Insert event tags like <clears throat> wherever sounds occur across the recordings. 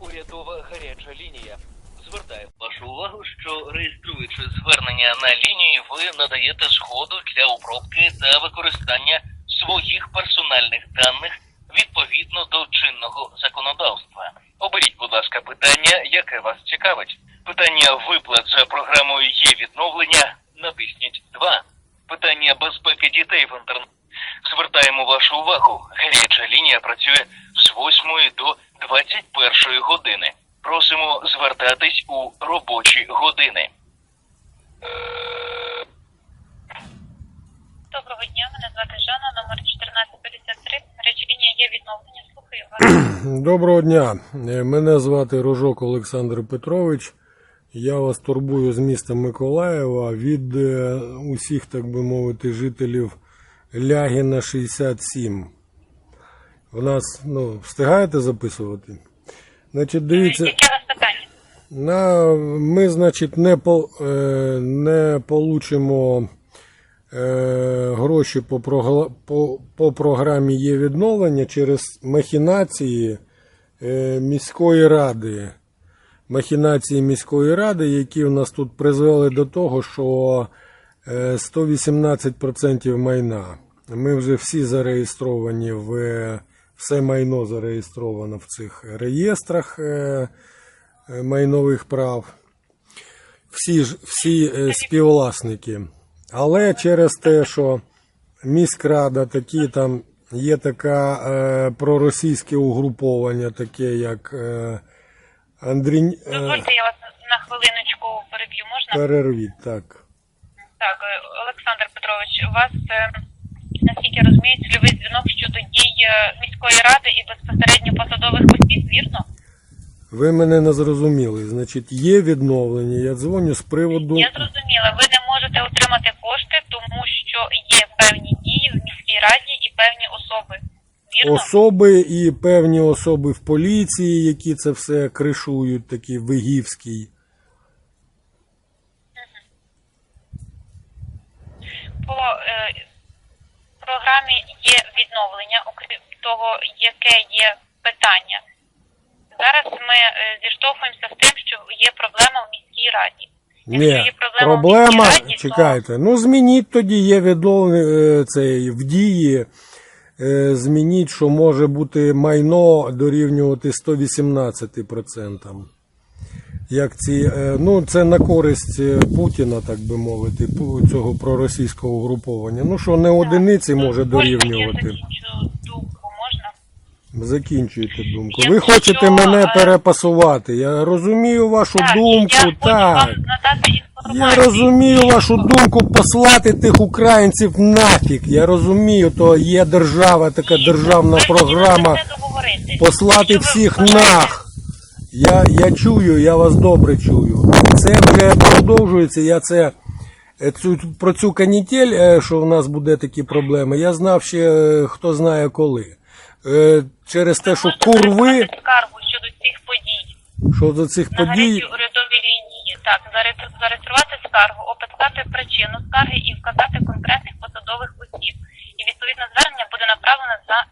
урядова гаряча лінія. Звертаю вашу увагу, що реєструючи звернення на лінії, ви надаєте згоду для обробки та використання своїх персональних даних відповідно до чинного законодавства. Оберіть, будь ласка, питання, яке вас цікавить. Питання виплат за програмою є відновлення. Натисніть 2. Питання безпеки дітей в інтернеті. Звертаємо вашу увагу. Гаряча лінія працює з 8 до 21 години. Просимо звертатись у робочі години. Доброго дня, мене звати Жанна, номер 1453. Гаряча лінія є відновлення. Слухаю вас. <clears throat> Доброго дня. Е, Мене звати Рожок Олександр Петрович. Я вас турбую з міста Миколаєва від е, усіх, так би мовити, жителів Лягіна 67. В нас, ну, встигаєте записувати? Значить, дивіться. Яке вас питання? На, ми, значить, не, по, е, не получимо е, гроші по, по, по програмі є відновлення через махінації е, міської ради. Махінації міської ради, які в нас тут призвели до того, що е, 118% майна. Ми вже всі зареєстровані в все майно зареєстровано в цих реєстрах е, е, майнових прав. Всі ж всі е, співвласники. Але через те, що міськрада такі там є така е, проросійське угруповання, таке як е, Андрій Дозвольте, я вас на хвилиночку переб'ю. Можна? перервіть, так. Так, Олександр Петрович, у вас, наскільки розумію, цільовий дзвінок щодо дій е, міської ради і безпосередньо посадових осіб, вірно? Ви мене не зрозуміли. Значить, є відновлення. Я дзвоню з приводу. Я зрозуміла, ви не можете отримати кошти, тому що є певні дії в міській раді і певні особи. Вірно? Особи і певні особи в поліції, які це все кришують, такі вигівські. По е, програмі є відновлення, окрім того, яке є питання. Зараз ми е, зіштовхуємося з тим, що є проблема в міській раді. Ні, є проблема, проблема, раді, то- чекайте. Ну, змініть тоді є відновлення е, цей в дії. е, Змініть, що може бути майно дорівнювати 118%. Як ці, е, ну, це на користь е, Путіна, так би мовити, цього проросійського угруповання. Ну що не одиниці може дорівнювати. Закінчуйте думку. Я Ви хочу, хочете мене е, перепасувати. Я розумію вашу Так, думку, я так. Я розумію вашу думку послати тих українців нафіг. Я розумію, то є держава, така державна Ви програма. Послати всіх нах. Я, я чую, я вас добре чую. Це вже продовжується. Я це е, цю, про цю канітель, е, що в нас буде такі проблеми. Я знав ще е, хто знає коли. Через те, що курви, скаргу щодо цих подій. що до цих на подій. урядовій лінії. Так, зареєструвати скаргу, описати причину скарги і вказати конкретних посадових осіб. І відповідне звернення буде направлене за е,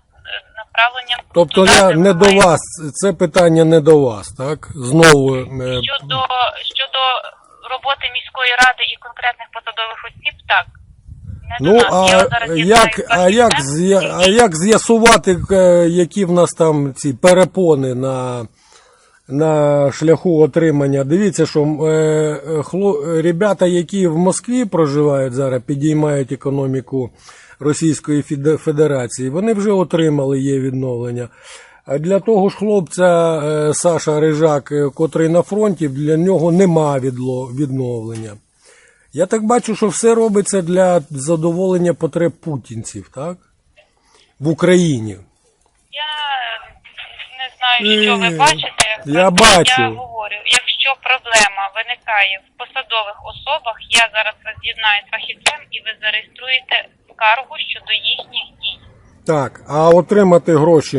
направленням. Тобто я не до вас, це питання не до вас, так? Знову. е, Щодо щодо роботи міської ради і конкретних посадових осіб, так. Не Ну, а як, а як, а як з'ясувати, е, які в нас там ці перепони на, на шляху отримання? Дивіться, що е, е, хло, ребята, які в Москві проживають зараз, підіймають економіку Російської Федерації, вони вже отримали є відновлення. А для того ж хлопця е, Саша Рижак, е, котрий на фронті, для нього нема відло- відновлення. Я так бачу, що все робиться для задоволення потреб путінців, так? В Україні. Я не знаю, що ви бачите. Я бачу. Я говорю, якщо проблема виникає в посадових особах, я зараз вас з'єднаю з фахівцем і ви зареєструєте скаргу щодо їхніх дій. Так, а отримати гроші,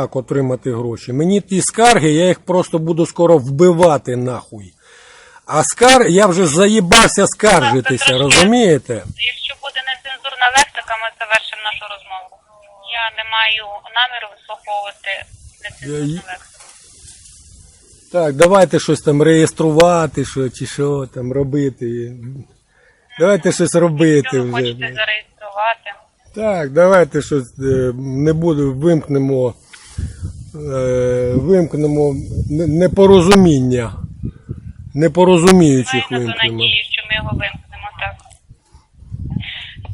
як отримати гроші? Мені ті скарги, я їх просто буду скоро вбивати нахуй. А скар, я вже заїбався скаржитися, розумієте? Якщо буде нецензурна лексика, ми завершимо нашу розмову. Я не маю наміру вислуховувати нецензурну лексику. Так, давайте щось там реєструвати, що, чи що там робити. Давайте щось робити вже. хочете зареєструвати? Так, давайте щось е, не буду, вимкнемо, е, вимкнемо непорозуміння. Непорозуміючих на вимкнемо. надію, що ми його вимкнемо так.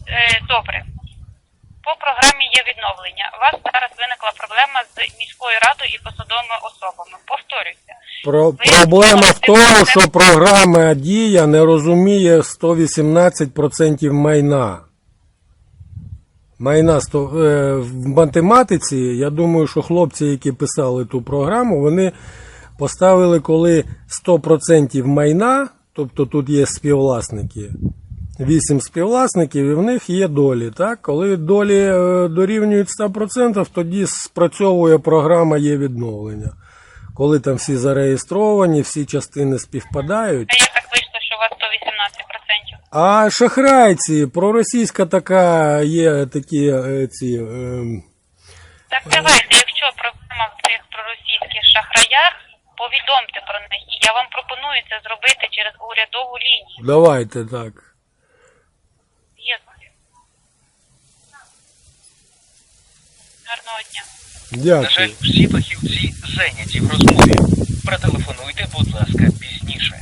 Е, добре. По програмі є відновлення. У вас зараз виникла проблема з міською радою і посадовими особами. Повторюся. Про, проблема в тому, що програма Дія не розуміє 118% майна. Майна сто- е, в математиці, я думаю, що хлопці, які писали ту програму, вони поставили, коли 100% майна, тобто тут є співвласники, 8 співвласників, і в них є долі. Так? Коли долі е, дорівнюють 100%, тоді спрацьовує програма є відновлення. Коли там всі зареєстровані, всі частини співпадають. А як так вийшло, що у вас 118%? А шахрайці, проросійська така є такі е, ці. е, Так давайте, якщо проблема в цих проросійських шахраях, повідомте про них. І я вам пропоную це зробити через урядову лінію. давайте так. Є. Гарного дня. На жаль, Дякую. всі фахівці зайняті в розмові. Протелефонуйте, будь ласка, пізніше.